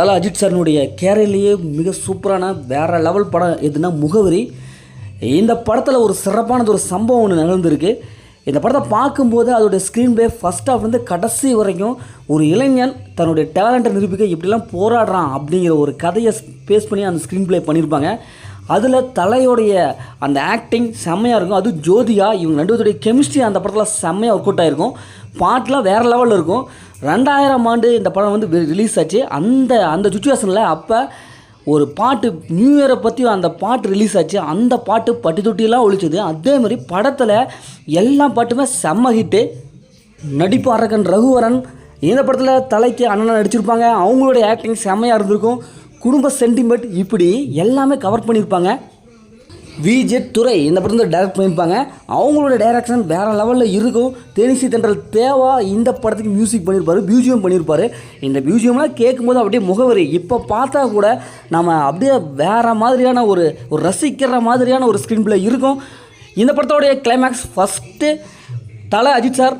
தல அஜித் சார்னுடைய கேரளிலேயே மிக சூப்பரான வேறு லெவல் படம் எதுனா முகவரி. இந்த படத்தில் ஒரு சிறப்பானது ஒரு சம்பவம் ஒன்று நடந்திருக்கு. இந்த படத்தை பார்க்கும்போது அதோடைய ஸ்க்ரீன் ப்ளே ஃபஸ்ட் ஹாஃப் வந்து கடைசி வரைக்கும் ஒரு இளைஞன் தன்னுடைய டேலண்ட்டை நிரூபிக்க இப்படிலாம் போராடுறான் அப்படிங்கிற ஒரு கதையை பேஸ் பண்ணி அந்த ஸ்க்ரீன் ப்ளே பண்ணியிருப்பாங்க. அதில் தலையோடைய அந்த ஆக்டிங் செம்மையாக இருக்கும். அது ஜோதியா இவங்க ரெண்டு கெமிஸ்ட்ரி அந்த படத்தில் செம்மையாக ஒர்க் அவுட் ஆகிருக்கும் பாட்டெலாம் வேறு லெவலில் இருக்கும். ரெண்டாயிரம் ஆண்டு இந்த படம் வந்து ரிலீஸ் ஆச்சு. அந்த அந்த சுச்சுவேஷனில் அப்போ ஒரு பாட்டு நியூ இயரை பற்றி அந்த பாட்டு ரிலீஸ் ஆச்சு. அந்த பாட்டு பட்டி தொட்டியெல்லாம் ஒழிச்சது. அதே மாதிரி படத்தில் எல்லா பாட்டுமே செம்ம ஹிட்டு நடிப்பு அரக்கன் ரகுவரன் இந்த படத்தில் தலைக்கு அண்ணன் நடிச்சிருப்பாங்க. அவங்களுடைய ஆக்டிங் செம்மையாக இருந்திருக்கும். குடும்ப சென்டிமெண்ட் இப்படி எல்லாமே கவர் பண்ணியிருப்பாங்க. விஜே துறை இந்த படத்தில் டைரக்ட் பண்ணியிருப்பாங்க. அவங்களோட டைரக்ஷன் வேறு லெவலில் இருக்கும். தேனிசி தென்றல் தேவா இந்த படத்துக்கு மியூசிக் பண்ணியிருப்பாரு பியூஜியம் பண்ணியிருப்பாரு. இந்த பியூஜியம்லாம் கேட்கும்போது அப்படியே முகவரி. இப்போ பார்த்தா கூட நம்ம அப்படியே வேறு மாதிரியான ஒரு ஒரு ரசிக்கிற மாதிரியான ஒரு ஸ்க்ரீன் பிளே இருக்கும். இந்த படத்தோடைய கிளைமேக்ஸ் ஃபஸ்ட்டு தலை அஜித் சார்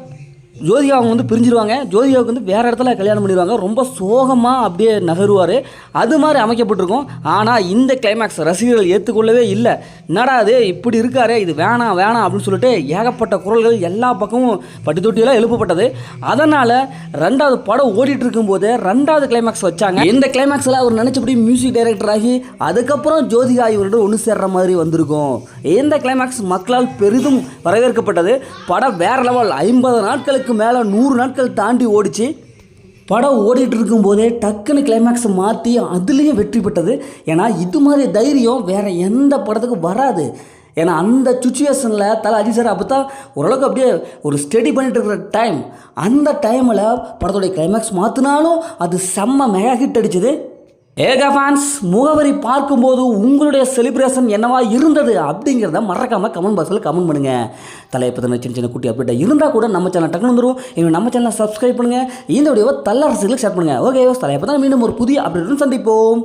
ஜோதிகா அவங்க வந்து பிரிஞ்சிருவாங்க. ஜோதிகாவுக்கு வந்து வேறு இடத்துல கல்யாணம் பண்ணிடுவாங்க. ரொம்ப சோகமாக அப்படியே நகருவார். அது மாதிரி அமைக்கப்பட்டிருக்கும். ஆனால் இந்த கிளைமேக்ஸ் ரசிகர்கள் ஏற்றுக்கொள்ளவே இல்லை. என்னடா அது இப்படி இருக்காரு இது வேணாம் வேணாம் அப்படின்னு சொல்லிட்டு ஏகப்பட்ட குரல்கள் எல்லா பக்கமும் பட்டி தொட்டியெல்லாம் எழுப்பப்பட்டது. அதனால் ரெண்டாவது படம் ஓடிட்டு இருக்கும்போது ரெண்டாவது கிளைமேக்ஸ் வச்சாங்க. இந்த கிளைமேக்ஸில் அவர் நினச்சபடி மியூசிக் டைரக்டர் ஆகி அதுக்கப்புறம் ஜோதிகா இவரோட ஒன்று சேர்ற மாதிரி வந்திருக்கும். இந்த கிளைமேக்ஸ் மக்களால் பெரிதும் வரவேற்கப்பட்டது. படம் வேற லெவல் ஐம்பது நாட்களுக்கு மேலே நூறு நாட்கள் தாண்டி ஓடிச்சு. படம் ஓடிட்டு இருக்கும்போதே டக்குன்னு கிளைமேக்ஸை மாற்றி அதுலேயும் வெற்றி பெற்றது. ஏன்னா இது மாதிரி தைரியம் வேறு எந்த படத்துக்கும் வராது. ஏன்னா அந்த சுச்சுவேஷனில் தலை அஜி சார் அப்போ தான் ஓரளவுக்கு அப்படியே ஒரு ஸ்டடி பண்ணிட்டு இருக்கிற டைம் அந்த டைமில் படத்துடைய கிளைமேக்ஸ் மாற்றினாலும் அது செம்ம மெகா ஹிட் அடிச்சது. ஏகா ஃபேன்ஸ் முகவரி பார்க்கும்போது உங்களுடைய செலிப்ரேஷன் என்னவா இருந்தது அப்படிங்கிறத மறக்காமல் கமெண்ட் பாக்ஸில் கமெண்ட் பண்ணுங்கள் தலையை பற்றின சின்ன சின்ன குட்டி அப்டேட் இருந்தால் கூட நம்ம சேனல் டக்குனு வந்துடும் இவங்க நம்ம சேனலை சப்ஸ்கிரைப் பண்ணுங்கள் இந்த வீடியோவை தல்லரசுகளுக்கு ஷேர் பண்ணுங்கள் ஓகே தலையை தான் மீண்டும் ஒரு புதிய அப்டேட்டுடன் சந்திப்போம்.